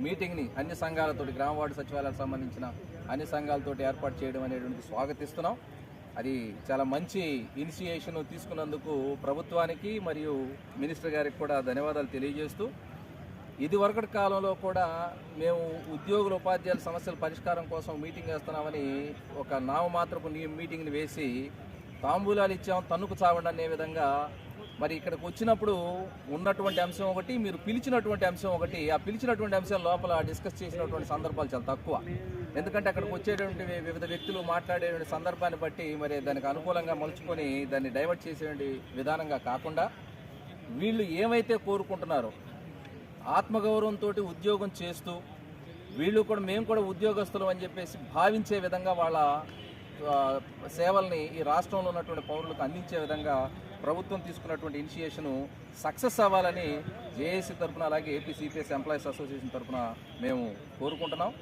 మీటింగ్ని అన్ని సంఘాలతోటి గ్రామ వార్డు సచివాలయాలకు సంబంధించిన అన్ని సంఘాలతోటి ఏర్పాటు చేయడం అనేటువంటి స్వాగతిస్తున్నాం. అది చాలా మంచి ఇనిషియేషన్ తీసుకున్నందుకు ప్రభుత్వానికి మరియు మినిస్టర్ గారికి కూడా ధన్యవాదాలు తెలియజేస్తూ ఇది వరకటి కాలంలో కూడా మేము ఉద్యోగుల ఉపాధ్యాయుల సమస్యల పరిష్కారం కోసం మీటింగ్ వేస్తున్నామని ఒక నామమాత్రపు నీ- మీటింగ్ని వేసి తాంబూలాలు ఇచ్చాం తన్నుకు చావండి అనే విధంగా మరి ఇక్కడికి వచ్చినప్పుడు ఉన్నటువంటి అంశం ఒకటి మీరు పిలిచినటువంటి అంశం ఒకటి. ఆ పిలిచినటువంటి అంశం లోపల డిస్కస్ చేసినటువంటి సందర్భాలు చాలా తక్కువ. ఎందుకంటే అక్కడికి వచ్చేటువంటి వివిధ వ్యక్తులు మాట్లాడేటువంటి సందర్భాన్ని బట్టి మరి దానికి అనుకూలంగా మలుచుకొని దాన్ని డైవర్ట్ చేసేటువంటి విధానంగా కాకుండా వీళ్ళు ఏమైతే కోరుకుంటున్నారో ఆత్మగౌరవంతో ఉద్యోగం చేస్తూ వీళ్ళు కూడా మేము కూడా ఉద్యోగస్తులం అని చెప్పేసి భావించే విధంగా వాళ్ళ సేవల్ని ఈ రాష్ట్రంలో ఉన్నటువంటి పౌరులకు అందించే విధంగా ప్రభుత్వం తీసుకున్నటువంటి ఇనిషియేషను సక్సెస్ అవ్వాలని జేఏసీ తరఫున అలాగే ఏపీ సిపిఎస్ ఎంప్లాయీస్ అసోసియేషన్ తరఫున మేము కోరుకుంటున్నాం.